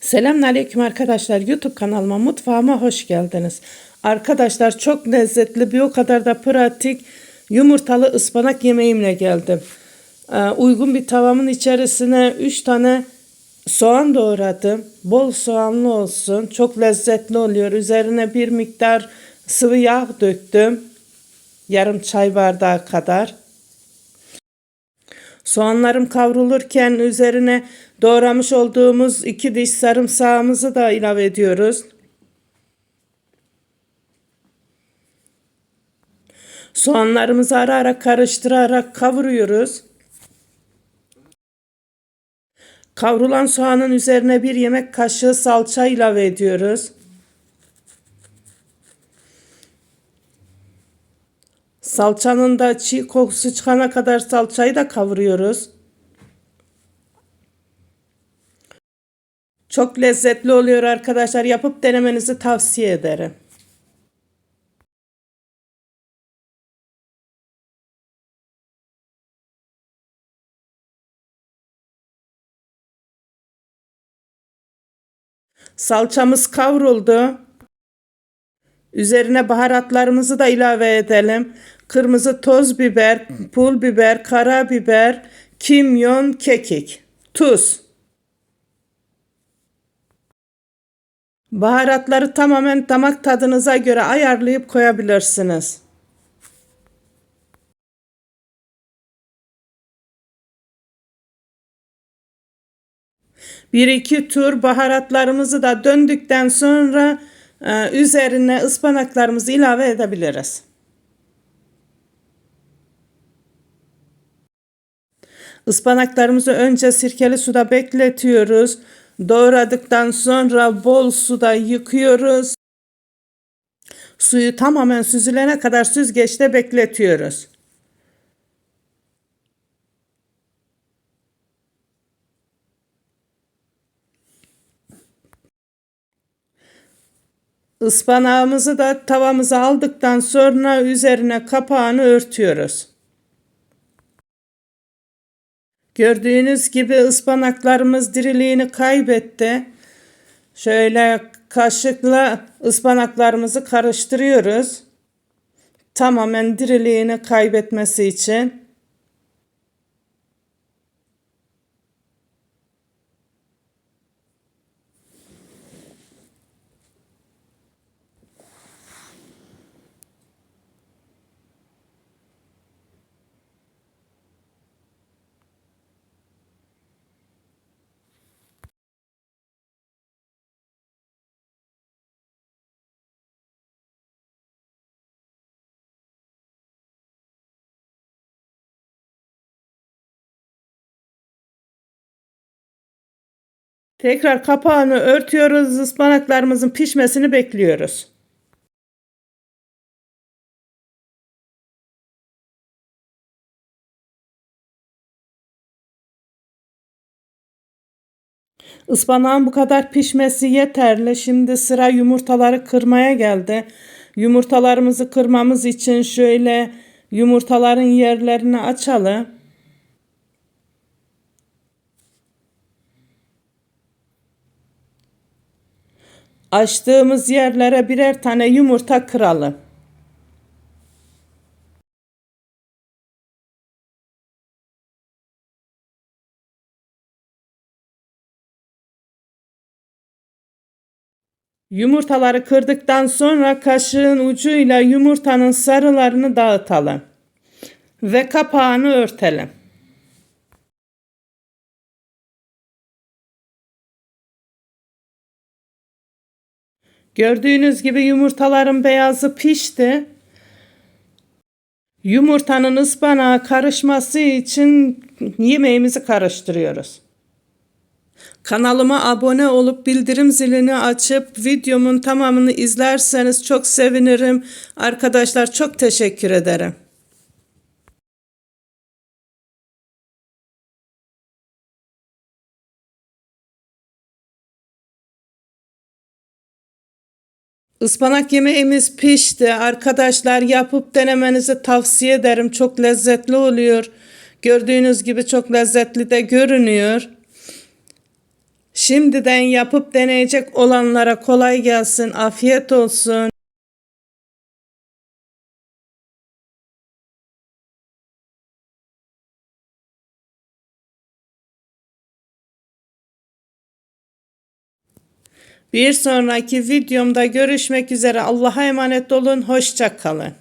Selamünaleyküm arkadaşlar. YouTube kanalıma, mutfağıma hoş geldiniz. Arkadaşlar çok lezzetli bir o kadar da pratik yumurtalı ıspanak yemeğimle geldim. Ee, uygun bir tavamın içerisine 3 tane soğan doğradım. Bol soğanlı olsun. Çok lezzetli oluyor. Üzerine bir miktar sıvı yağ döktüm. Yarım çay bardağı kadar. Soğanlarım kavrulurken üzerine doğramış olduğumuz iki diş sarımsağımızı da ilave ediyoruz. Soğanlarımızı ara ara karıştırarak kavuruyoruz. Kavrulan soğanın üzerine bir yemek kaşığı salça ilave ediyoruz. Salçanın da çiğ kokusu çıkana kadar salçayı da kavuruyoruz. Çok lezzetli oluyor arkadaşlar. Yapıp denemenizi tavsiye ederim. Salçamız kavruldu. Üzerine baharatlarımızı da ilave edelim. Kırmızı toz biber, pul biber, karabiber, kimyon, kekik, tuz. Baharatları tamamen damak tadınıza göre ayarlayıp koyabilirsiniz. Bir iki tur baharatlarımızı da döndükten sonra üzerine ıspanaklarımızı ilave edebiliriz. Ispanaklarımızı önce sirkeli suda bekletiyoruz. Doğradıktan sonra bol suda yıkıyoruz. Suyu tamamen süzülene kadar süzgeçte bekletiyoruz. Ispanağımızı da tavamıza aldıktan sonra üzerine kapağını örtüyoruz. Gördüğünüz gibi ıspanaklarımız diriliğini kaybetti. Şöyle kaşıkla ıspanaklarımızı karıştırıyoruz. Tamamen diriliğini kaybetmesi için. Tekrar kapağını örtüyoruz. Ispanaklarımızın pişmesini bekliyoruz. Ispanağın bu kadar pişmesi yeterli. Şimdi sıra yumurtaları kırmaya geldi. Yumurtalarımızı kırmamız için şöyle yumurtaların yerlerini açalım. Açtığımız yerlere birer tane yumurta kıralım. Yumurtaları kırdıktan sonra kaşığın ucuyla yumurtanın sarılarını dağıtalım ve kapağını örtelim. Gördüğünüz gibi yumurtaların beyazı pişti. Yumurtanın ıspanağa karışması için yemeğimizi karıştırıyoruz. Kanalıma abone olup bildirim zilini açıp videomun tamamını izlerseniz çok sevinirim. Arkadaşlar çok teşekkür ederim. Ispanak yemeğimiz pişti. Arkadaşlar yapıp denemenizi tavsiye ederim. Çok lezzetli oluyor. Gördüğünüz gibi çok lezzetli de görünüyor. Şimdiden yapıp deneyecek olanlara kolay gelsin, afiyet olsun. Bir sonraki videomda görüşmek üzere. Allah'a emanet olun. Hoşça kalın.